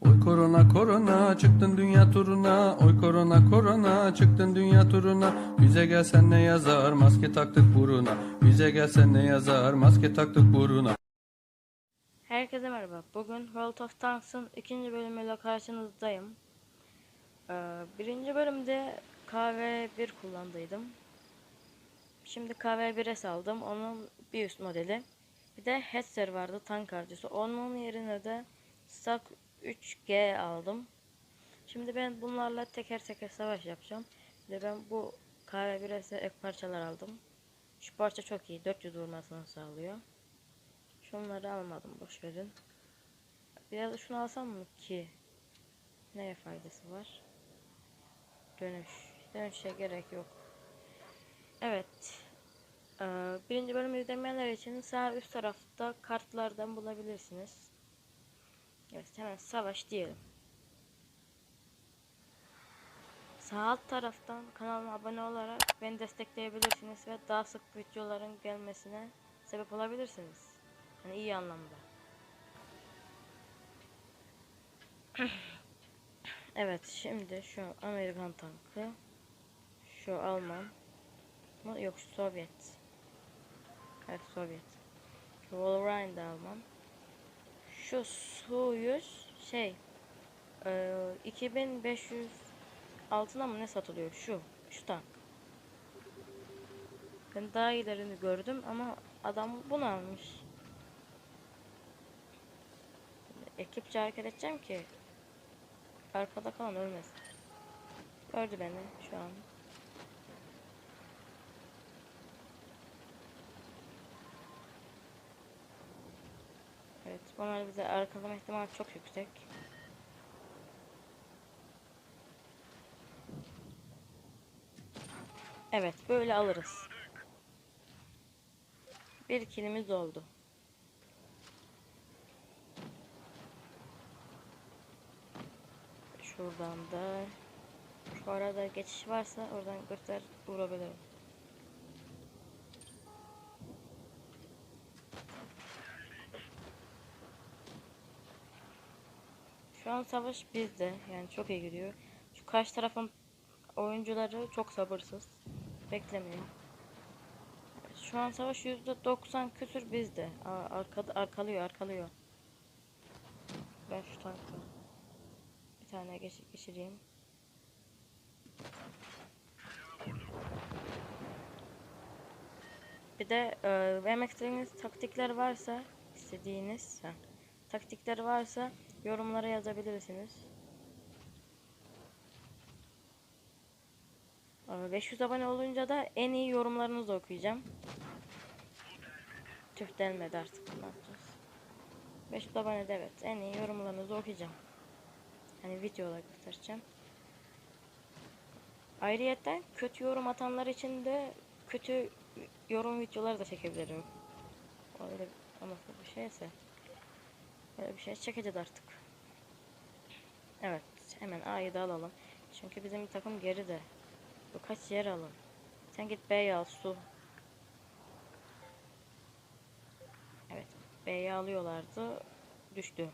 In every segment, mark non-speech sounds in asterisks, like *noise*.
Oy korona korona çıktın dünya turuna Oy korona korona çıktın dünya turuna Bize gelsen ne yazar maske taktık buruna Bize gelsen ne yazar maske taktık buruna Herkese merhaba. Bugün World of Tanks'ın ikinci bölümüyle karşınızdayım. Ee, birinci bölümde KV1 kullandıydım. Şimdi KV1'e aldım. Onun bir üst modeli. Bir de Hetzer vardı tank harcısı. Onun yerine de Stak 3G aldım. Şimdi ben bunlarla teker teker savaş yapacağım. De ben bu KV1'e ek parçalar aldım. Şu parça çok iyi. 400 vurmasını sağlıyor. Şunları almadım boş verin. Biraz şunu alsam mı ki? Neye faydası var? Dönüş. Dönüşe gerek yok. Evet. Ee, birinci bölümü izlemeyenler için sağ üst tarafta kartlardan bulabilirsiniz. Evet hemen savaş diyelim. Sağ alt taraftan kanalıma abone olarak beni destekleyebilirsiniz ve daha sık videoların gelmesine sebep olabilirsiniz. Yani iyi anlamda. *clears throat* evet şimdi şu Amerikan tankı. Şu Alman. mı? Yok Sovyet. Evet Sovyet. Wolverine de Alman. Şu Soyuz şey e, 2500 altına mı ne satılıyor şu şu tank. Ben daha ilerini gördüm ama adam bunu almış. Ekipçe hareket edeceğim ki arkada kalan ölmesin. Gördü beni şu an. Evet, bunlar bize arkalama ihtimali çok yüksek. Evet, böyle alırız. Bir kilimiz oldu. Şuradan da şu arada geçiş varsa oradan göster vurabilirim. Şu an savaş bizde. Yani çok iyi gidiyor. Şu karşı tarafın oyuncuları çok sabırsız. Beklemiyor. Şu an savaş %90 küsür bizde. Aa, Arkada, arkalıyor, arkalıyor. Ben şu tankı bir tane geç, geçireyim. Bir de e, vermek istediğiniz taktikler varsa istediğiniz taktikler varsa yorumlara yazabilirsiniz. E, 500 abone olunca da en iyi yorumlarınızı okuyacağım. Tüh denmedi artık ne yapacağız. 500 abone de evet en iyi yorumlarınızı okuyacağım. Hani videolar göstereceğim. Ayrıyeten kötü yorum atanlar için de kötü yorum videoları da çekebilirim. Öyle ama bir şeyse. Böyle bir şey çekeceğiz artık. Evet hemen A'yı da alalım. Çünkü bizim takım geride. Bu kaç yer alın. Sen git B'yi al su. Evet B'yi alıyorlardı. Düştü.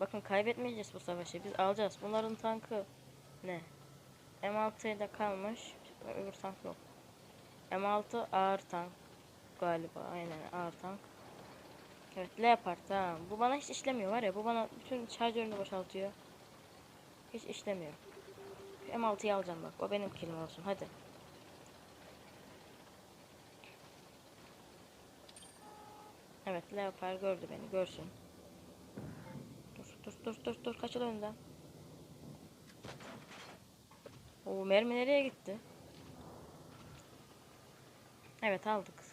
Bakın kaybetmeyeceğiz bu savaşı. Biz alacağız. Bunların tankı ne? M6'da kalmış. Öbür tank yok. M6 ağır tank galiba. Aynen ağır tank. Evet Leopard tamam. Bu bana hiç işlemiyor var ya. Bu bana bütün şarjörünü boşaltıyor. Hiç işlemiyor. M6'yı alacağım bak. O benim kilim olsun. Hadi. Evet Leopard gördü beni. Görsün. Dur dur dur dur dur. Kaçıl önden. O mermi nereye gitti? Evet aldık.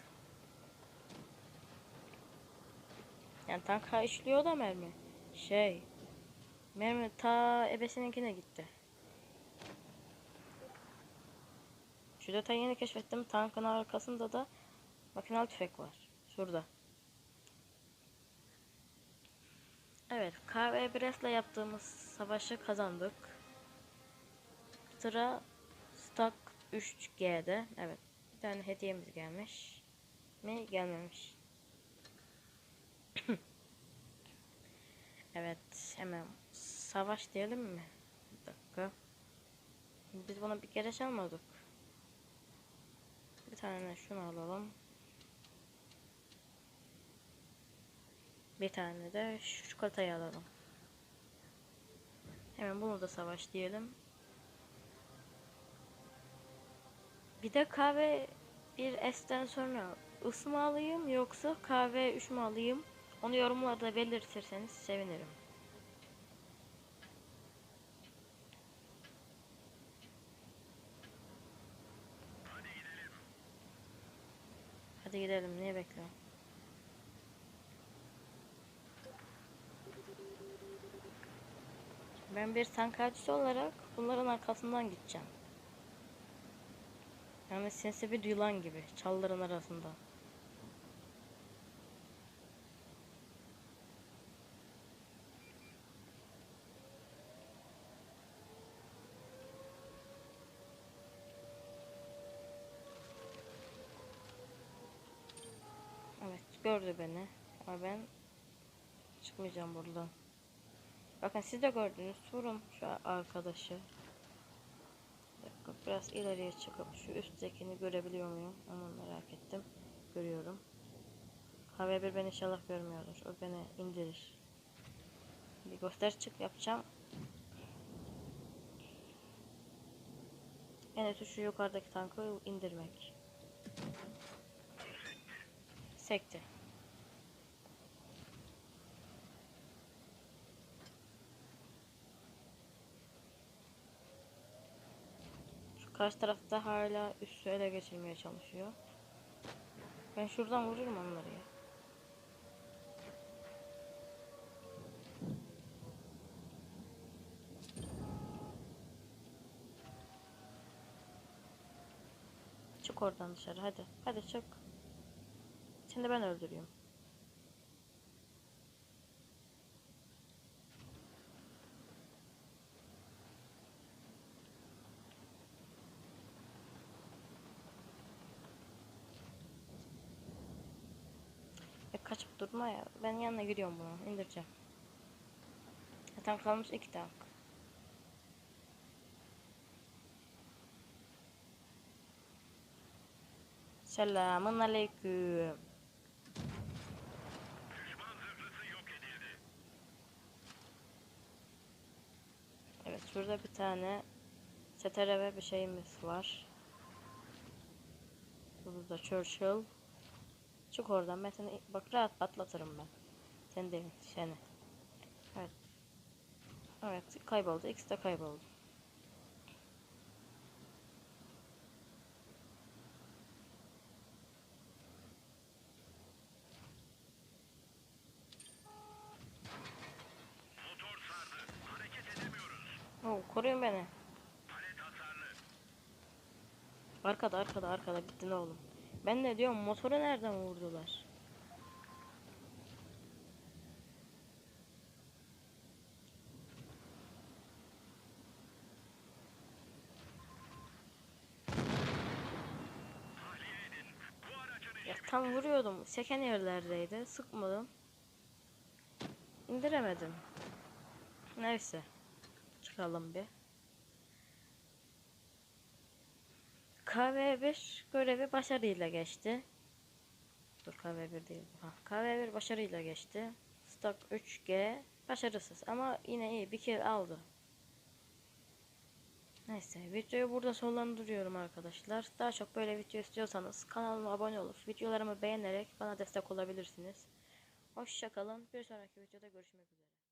Yani tanka işliyor da mermi. Şey. Mermi ta ebesininkine gitti. Şu detayı yeni keşfettim. Tankın arkasında da makinalı tüfek var. Şurada. Evet. KV Brest'le yaptığımız savaşı kazandık. Sıra Stack 3G'de. Evet. Bir tane hediyemiz gelmiş. Mi? Gelmemiş. Evet hemen savaş diyelim mi? Bir dakika. Biz buna bir gereç almadık. Bir tane şunu alalım. Bir tane de şu çikolatayı alalım. Hemen bunu da savaş diyelim. Bir de kahve bir S'ten sonra ısı mı alayım yoksa kahve 3 mü alayım? Onu yorumlarda belirtirseniz sevinirim. Hadi gidelim. Niye bekliyorum? Ben bir tank avcısı olarak bunların arkasından gideceğim. Yani sinsi bir yılan gibi çalların arasında. Evet gördü beni ama ben çıkmayacağım buradan. Bakın siz de gördünüz. Vurun şu arkadaşı. Dakika, Biraz ileriye çıkıp şu üsttekini görebiliyor muyum? Onu merak ettim. Görüyorum. HV1 beni inşallah görmüyordur. O beni indirir. Bir göster çık yapacağım. En ötü şu yukarıdaki tankı indirmek. Sekti. Şu karşı tarafta hala üssü ele geçirmeye çalışıyor. Ben şuradan vururum onları ya. Çık oradan dışarı hadi. Hadi çık. Seni ben öldürüyorum. Kaçıp durma ya. Ben yanına gidiyorum bunu. indireceğim. Zaten kalmış iki tank. Selamun aleyküm. Evet şurada bir tane STRV bir şeyimiz var. Burada Churchill. Çık oradan ben seni bak rahat patlatırım ben. Sen değil seni. Evet. Evet kayboldu. İkisi de kayboldu. Oo, koruyun beni. Arkada arkada arkada gittin oğlum. Ben de diyorum motoru nereden vurdular? Ya tam vuruyordum. Seken yerlerdeydi. Sıkmadım. İndiremedim. Neyse. Çıkalım bir. KV1 görevi başarıyla geçti. Dur KV1 değil. Ha, KV1 başarıyla geçti. Stock 3G başarısız ama yine iyi bir kill aldı. Neyse videoyu burada sonlandırıyorum arkadaşlar. Daha çok böyle video istiyorsanız kanalıma abone olup videolarımı beğenerek bana destek olabilirsiniz. Hoşçakalın. Bir sonraki videoda görüşmek üzere.